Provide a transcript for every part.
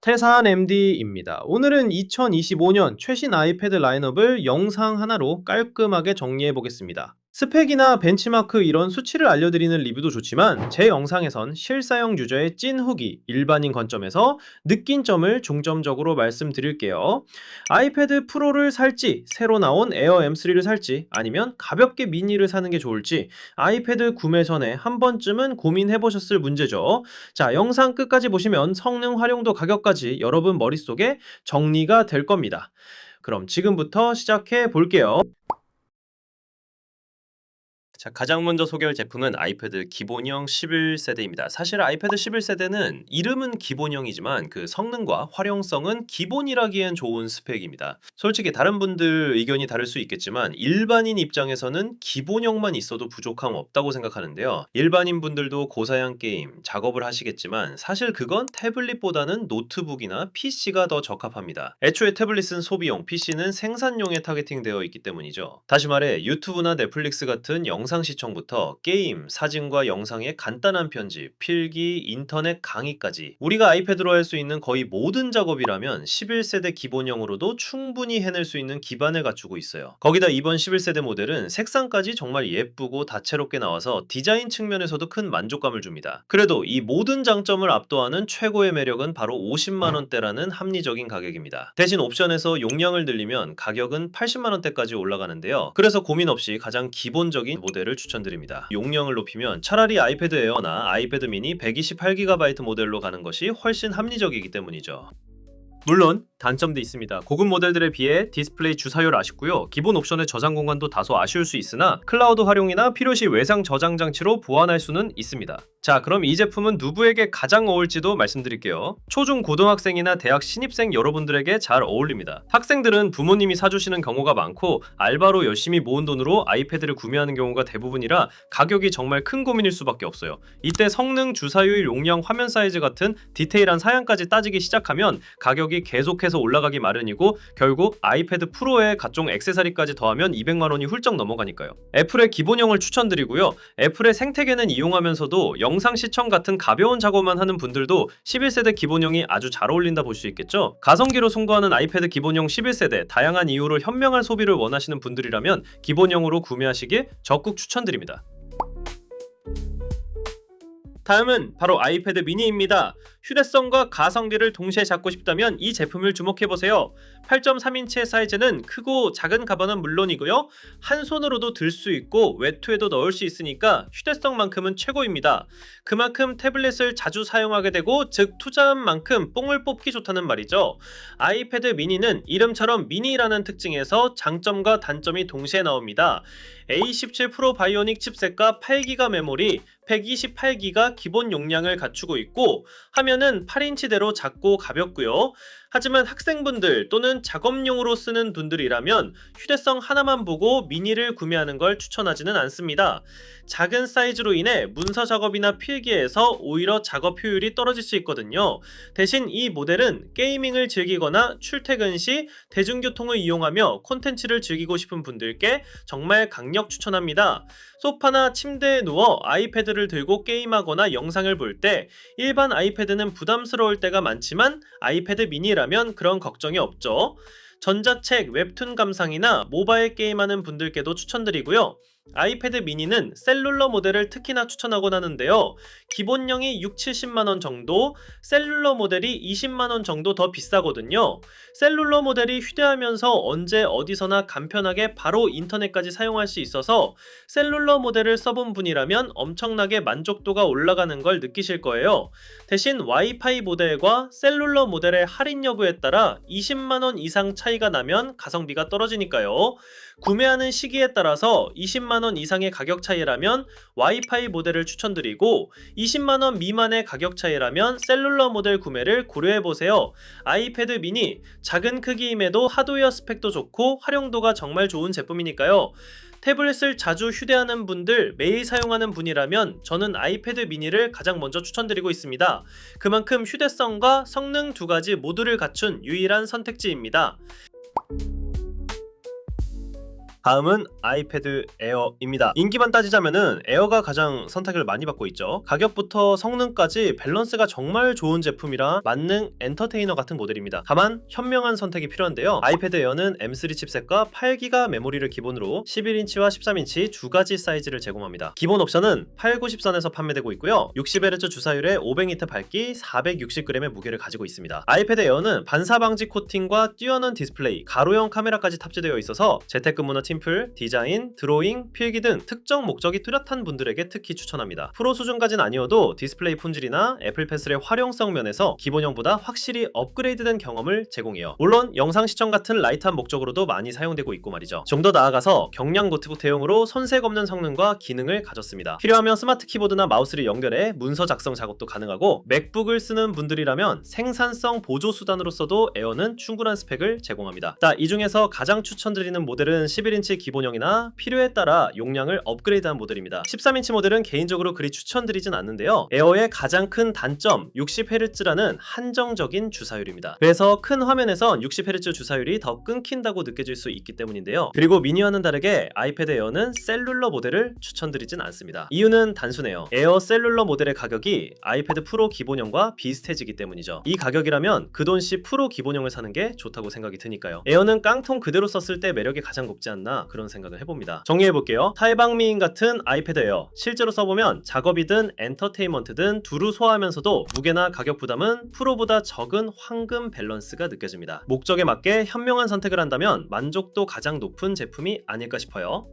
태산 MD입니다. 오늘은 2025년 최신 아이패드 라인업을 영상 하나로 깔끔하게 정리해 보겠습니다. 스펙이나 벤치마크 이런 수치를 알려드리는 리뷰도 좋지만 제 영상에선 실사용 유저의 찐 후기, 일반인 관점에서 느낀 점을 중점적으로 말씀드릴게요. 아이패드 프로를 살지, 새로 나온 에어 M3를 살지, 아니면 가볍게 미니를 사는 게 좋을지 아이패드 구매 전에 한 번쯤은 고민해 보셨을 문제죠. 자, 영상 끝까지 보시면 성능 활용도 가격까지 여러분 머릿속에 정리가 될 겁니다. 그럼 지금부터 시작해 볼게요. 자, 가장 먼저 소개할 제품은 아이패드 기본형 11세대입니다. 사실 아이패드 11세대는 이름은 기본형이지만 그 성능과 활용성은 기본이라기엔 좋은 스펙입니다. 솔직히 다른 분들 의견이 다를 수 있겠지만 일반인 입장에서는 기본형만 있어도 부족함 없다고 생각하는데요. 일반인 분들도 고사양 게임, 작업을 하시겠지만 사실 그건 태블릿보다는 노트북이나 PC가 더 적합합니다. 애초에 태블릿은 소비용, PC는 생산용에 타겟팅되어 있기 때문이죠. 다시 말해 유튜브나 넷플릭스 같은 영상 시청부터 게임, 사진과 영상의 간단한 편집, 필기, 인터넷 강의까지 우리가 아이패드로 할 수 있는 거의 모든 작업이라면 11세대 기본형으로도 충분히 해낼 수 있는 기반을 갖추고 있어요. 거기다 이번 11세대 모델은 색상까지 정말 예쁘고 다채롭게 나와서 디자인 측면에서도 큰 만족감을 줍니다. 그래도 이 모든 장점을 압도하는 최고의 매력은 바로 50만원대라는 합리적인 가격입니다. 대신 옵션에서 용량을 늘리면 가격은 80만원대까지 올라가는데요. 그래서 고민 없이 가장 기본적인 모델 을 추천드립니다. 용량을 높이면 차라리 아이패드 에어나 아이패드 미니 128GB 모델로 가는 것이 훨씬 합리적이기 때문이죠. 물론 단점도 있습니다. 고급 모델들에 비해 디스플레이 주사율 아쉽고요. 기본 옵션의 저장 공간도 다소 아쉬울 수 있으나 클라우드 활용이나 필요시 외상 저장 장치로 보완할 수는 있습니다. 자, 그럼 이 제품은 누구에게 가장 어울지도 말씀드릴게요. 초중 고등학생이나 대학 신입생 여러분들에게 잘 어울립니다. 학생들은 부모님이 사주시는 경우가 많고 알바로 열심히 모은 돈으로 아이패드를 구매하는 경우가 대부분이라 가격이 정말 큰 고민일 수밖에 없어요. 이때 성능, 주사율, 용량, 화면 사이즈 같은 디테일한 사양까지 따지기 시작하면 가격이 계속해서 올라가기 마련이고 결국 아이패드 프로에 각종 액세서리까지 더하면 200만 원이 훌쩍 넘어가니까요. 애플의 기본형을 추천드리고요. 애플의 생태계는 이용하면서도 영상 시청 같은 가벼운 작업만 하는 분들도 11세대 기본형이 아주 잘 어울린다 볼 수 있겠죠. 가성비로 승부하는 아이패드 기본형 11세대 다양한 이유로 현명한 소비를 원하시는 분들이라면 기본형으로 구매하시길 적극 추천드립니다. 다음은 바로 아이패드 미니입니다. 휴대성과 가성비를 동시에 잡고 싶다면 이 제품을 주목해보세요. 8.3인치의 사이즈는 크고 작은 가방은 물론이고요. 한 손으로도 들 수 있고 외투에도 넣을 수 있으니까 휴대성만큼은 최고입니다. 그만큼 태블릿을 자주 사용하게 되고 즉 투자한 만큼 뽕을 뽑기 좋다는 말이죠. 아이패드 미니는 이름처럼 미니라는 특징에서 장점과 단점이 동시에 나옵니다. A17 프로 바이오닉 칩셋과 8기가 메모리, 128기가 기본 용량을 갖추고 있고 화면은 8인치대로 작고 가볍고요. 하지만 학생분들 또는 작업용으로 쓰는 분들이라면 휴대성 하나만 보고 미니를 구매하는 걸 추천하지는 않습니다. 작은 사이즈로 인해 문서 작업이나 필기에서 오히려 작업 효율이 떨어질 수 있거든요. 대신 이 모델은 게이밍을 즐기거나 출퇴근 시 대중교통을 이용하며 콘텐츠를 즐기고 싶은 분들께 정말 강력 추천합니다. 소파나 침대에 누워 아이패드를 들고 게임하거나 영상을 볼 때 일반 아이패드는 부담스러울 때가 많지만 아이패드 미니라면 그런 걱정이 없죠. 전자책, 웹툰 감상이나 모바일 게임하는 분들께도 추천드리고요. 아이패드 미니는 셀룰러 모델을 특히나 추천하곤 하는데요. 기본형이 6, 70만원 정도, 셀룰러 모델이 20만원 정도 더 비싸거든요. 셀룰러 모델이 휴대하면서 언제 어디서나 간편하게 바로 인터넷까지 사용할 수 있어서 셀룰러 모델을 써본 분이라면 엄청나게 만족도가 올라가는 걸 느끼실 거예요. 대신 와이파이 모델과 셀룰러 모델의 할인 여부에 따라 20만원 이상 차이가 나면 가성비가 떨어지니까요. 구매하는 시기에 따라서 20 만원 이상의 가격 차이라면 와이파이 모델을 추천드리고 20만원 미만의 가격 차이라면 셀룰러 모델 구매를 고려해보세요. 아이패드 미니 작은 크기임에도 하드웨어 스펙도 좋고 활용도가 정말 좋은 제품이니까요. 태블릿을 자주 휴대하는 분들, 매일 사용하는 분이라면 저는 아이패드 미니를 가장 먼저 추천드리고 있습니다. 그만큼 휴대성과 성능 두 가지 모두를 갖춘 유일한 선택지입니다. 다음은 아이패드 에어입니다. 인기만 따지자면은 에어가 가장 선택을 많이 받고 있죠. 가격부터 성능까지 밸런스가 정말 좋은 제품이라 만능 엔터테이너 같은 모델입니다. 다만 현명한 선택이 필요한데요. 아이패드 에어는 M3 칩셋과 8기가 메모리를 기본으로 11인치와 13인치 두 가지 사이즈를 제공합니다. 기본 옵션은 890선에서 판매되고 있고요. 60Hz 주사율에 500니트 밝기, 460g의 무게를 가지고 있습니다. 아이패드 에어는 반사 방지 코팅과 뛰어난 디스플레이, 가로형 카메라까지 탑재되어 있어서 재택근무나 팀플, 디자인, 드로잉, 필기 등 특정 목적이 뚜렷한 분들에게 특히 추천합니다. 프로 수준까지는 아니어도 디스플레이 품질이나 애플 펜슬의 활용성 면에서 기본형보다 확실히 업그레이드된 경험을 제공해요. 물론 영상 시청 같은 라이트한 목적으로도 많이 사용되고 있고 말이죠. 좀 더 나아가서 경량 노트북 대용으로 손색 없는 성능과 기능을 가졌습니다. 필요하면 스마트 키보드나 마우스를 연결해 문서 작성 작업도 가능하고 맥북을 쓰는 분들이라면 생산성 보조 수단으로서도 에어는 충분한 스펙을 제공합니다. 자, 이 중에서 가장 추천드리는 모델은 11인 치 기본형이나 필요에 따라 용량을 업그레이드한 모델입니다. 13인치 모델은 개인적으로 그리 추천드리진 않는데요. 에어의 가장 큰 단점 60Hz라는 한정적인 주사율입니다. 그래서 큰 화면에선 60Hz 주사율이 더 끊긴다고 느껴질 수 있기 때문인데요. 그리고 미니와는 다르게 아이패드 에어는 셀룰러 모델을 추천드리진 않습니다. 이유는 단순해요. 에어 셀룰러 모델의 가격이 아이패드 프로 기본형과 비슷해지기 때문이죠. 이 가격이라면 그 돈씩 프로 기본형을 사는 게 좋다고 생각이 드니까요. 에어는 깡통 그대로 썼을 때 매력이 가장 높지 않나 그런 생각을 해봅니다. 정리해볼게요. 타이방미인 같은 아이패드 에어 실제로 써보면 작업이든 엔터테인먼트든 두루 소화하면서도 무게나 가격 부담은 프로보다 적은 황금 밸런스가 느껴집니다. 목적에 맞게 현명한 선택을 한다면 만족도 가장 높은 제품이 아닐까 싶어요.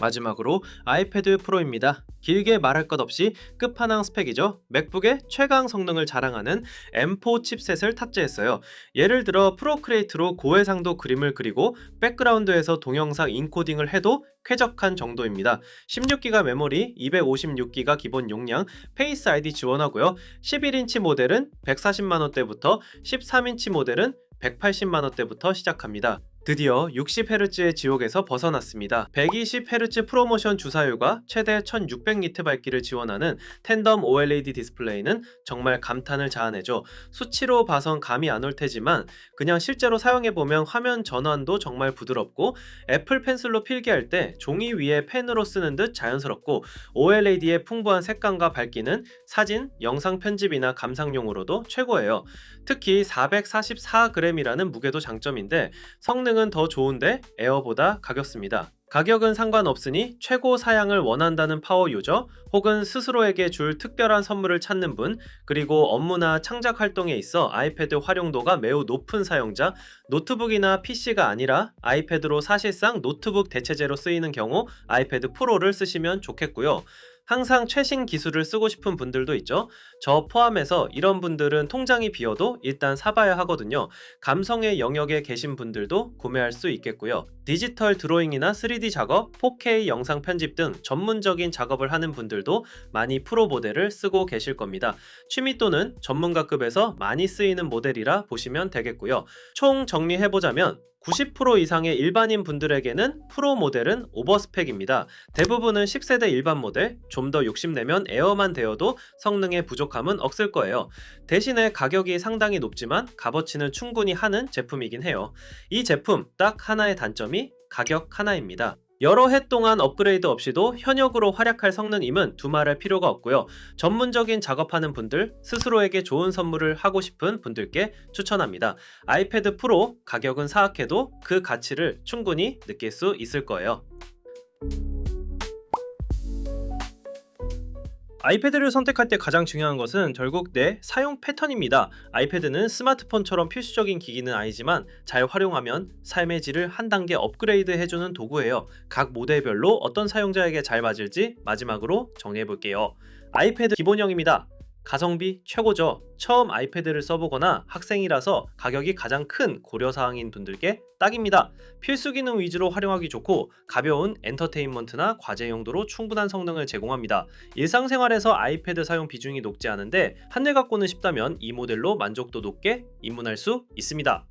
마지막으로 아이패드 프로입니다. 길게 말할 것 없이 끝판왕 스펙이죠. 맥북의 최강 성능을 자랑하는 M4 칩셋을 탑재했어요. 예를 들어 프로크레이트로 고해상도 그림을 그리고 백그라운드에서 동영상 인코딩을 해도 쾌적한 정도입니다. 16기가 메모리, 256기가 기본 용량, 페이스 아이디 지원하고요. 11인치 모델은 140만 원대부터 13인치 모델은 180만 원대부터 시작합니다. 드디어 60Hz의 지옥에서 벗어났습니다. 120Hz 프로모션 주사율과 최대 1600니트 밝기를 지원하는 텐덤 OLED 디스플레이는 정말 감탄을 자아내죠. 수치로 봐선 감이 안 올 테지만 그냥 실제로 사용해보면 화면 전환도 정말 부드럽고 애플 펜슬로 필기할 때 종이 위에 펜으로 쓰는 듯 자연스럽고 OLED의 풍부한 색감과 밝기는 사진, 영상 편집이나 감상용으로도 최고예요. 특히 444g이라는 무게도 장점인데 성능은 더 좋은데 에어보다 가볍습니다. 가격은 상관없으니 최고 사양을 원한다는 파워 유저 혹은 스스로에게 줄 특별한 선물을 찾는 분 그리고 업무나 창작 활동에 있어 아이패드 활용도가 매우 높은 사용자 노트북이나 PC가 아니라 아이패드로 사실상 노트북 대체제로 쓰이는 경우 아이패드 프로를 쓰시면 좋겠고요. 항상 최신 기술을 쓰고 싶은 분들도 있죠. 저 포함해서 이런 분들은 통장이 비어도 일단 사봐야 하거든요. 감성의 영역에 계신 분들도 구매할 수 있겠고요. 디지털 드로잉이나 3D 작업, 4K 영상 편집 등 전문적인 작업을 하는 분들도 많이 프로 모델을 쓰고 계실 겁니다. 취미 또는 전문가급에서 많이 쓰이는 모델이라 보시면 되겠고요. 총 정리해보자면 90% 이상의 일반인 분들에게는 프로 모델은 오버스펙입니다. 대부분은 10세대 일반 모델, 좀 더 욕심내면 에어만 되어도 성능의 부족함은 없을 거예요. 대신에 가격이 상당히 높지만 값어치는 충분히 하는 제품이긴 해요. 이 제품 딱 하나의 단점이 가격 하나입니다. 여러 해 동안 업그레이드 없이도 현역으로 활약할 성능임은 두말할 필요가 없고요. 전문적인 작업하는 분들, 스스로에게 좋은 선물을 하고 싶은 분들께 추천합니다. 아이패드 프로 가격은 사악해도 그 가치를 충분히 느낄 수 있을 거예요. 아이패드를 선택할 때 가장 중요한 것은 결국 내 사용 패턴입니다. 아이패드는 스마트폰처럼 필수적인 기기는 아니지만 잘 활용하면 삶의 질을 한 단계 업그레이드 해주는 도구예요. 각 모델별로 어떤 사용자에게 잘 맞을지 마지막으로 정리해 볼게요. 아이패드 기본형입니다. 가성비 최고죠. 처음 아이패드를 써보거나 학생이라서 가격이 가장 큰 고려사항인 분들께 딱입니다. 필수 기능 위주로 활용하기 좋고 가벼운 엔터테인먼트나 과제 용도로 충분한 성능을 제공합니다. 일상생활에서 아이패드 사용 비중이 높지 않은데 한일 갖고는 싶다면 이 모델로 만족도 높게 입문할 수 있습니다.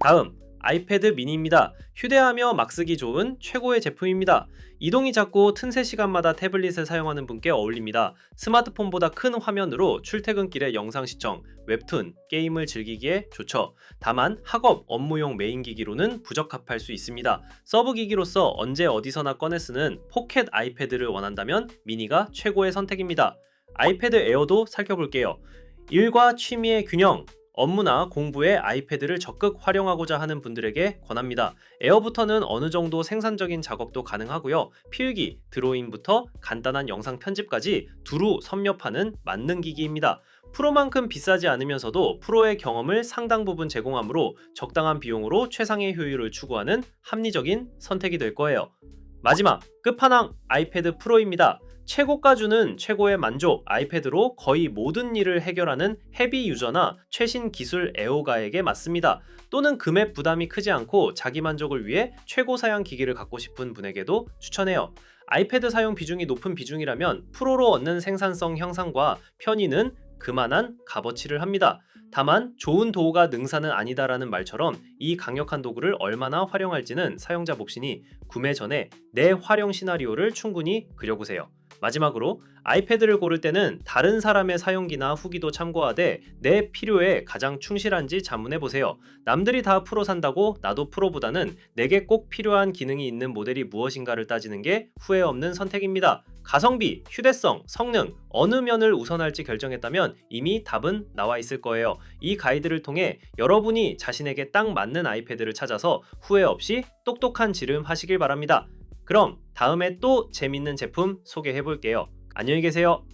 다음 아이패드 미니입니다. 휴대하며 막 쓰기 좋은 최고의 제품입니다. 이동이 작고 틈새 시간마다 태블릿을 사용하는 분께 어울립니다. 스마트폰보다 큰 화면으로 출퇴근길에 영상 시청, 웹툰, 게임을 즐기기에 좋죠. 다만 학업, 업무용 메인 기기로는 부적합할 수 있습니다. 서브 기기로서 언제 어디서나 꺼내 쓰는 포켓 아이패드를 원한다면 미니가 최고의 선택입니다. 아이패드 에어도 살펴볼게요. 일과 취미의 균형, 업무나 공부에 아이패드를 적극 활용하고자 하는 분들에게 권합니다. 에어부터는 어느 정도 생산적인 작업도 가능하고요. 필기, 드로잉부터 간단한 영상 편집까지 두루 섭렵하는 만능 기기입니다. 프로만큼 비싸지 않으면서도 프로의 경험을 상당 부분 제공하므로 적당한 비용으로 최상의 효율을 추구하는 합리적인 선택이 될 거예요. 마지막 끝판왕 아이패드 프로입니다. 최고가 주는 최고의 만족 아이패드로 거의 모든 일을 해결하는 헤비 유저나 최신 기술 애호가에게 맞습니다. 또는 금액 부담이 크지 않고 자기 만족을 위해 최고 사양 기기를 갖고 싶은 분에게도 추천해요. 아이패드 사용 비중이 높은 비중이라면 프로로 얻는 생산성 향상과 편의는 그만한 값어치를 합니다. 다만 좋은 도구가 능사는 아니다라는 말처럼 이 강력한 도구를 얼마나 활용할지는 사용자 몫이니 구매 전에 내 활용 시나리오를 충분히 그려보세요. 마지막으로 아이패드를 고를 때는 다른 사람의 사용기나 후기도 참고하되 내 필요에 가장 충실한지 자문해 보세요. 남들이 다 프로 산다고 나도 프로보다는 내게 꼭 필요한 기능이 있는 모델이 무엇인가를 따지는 게 후회 없는 선택입니다. 가성비, 휴대성, 성능 어느 면을 우선할지 결정했다면 이미 답은 나와 있을 거예요. 이 가이드를 통해 여러분이 자신에게 딱 맞는 아이패드를 찾아서 후회 없이 똑똑한 지름 하시길 바랍니다. 그럼 다음에 또 재밌는 제품 소개해 볼게요. 안녕히 계세요.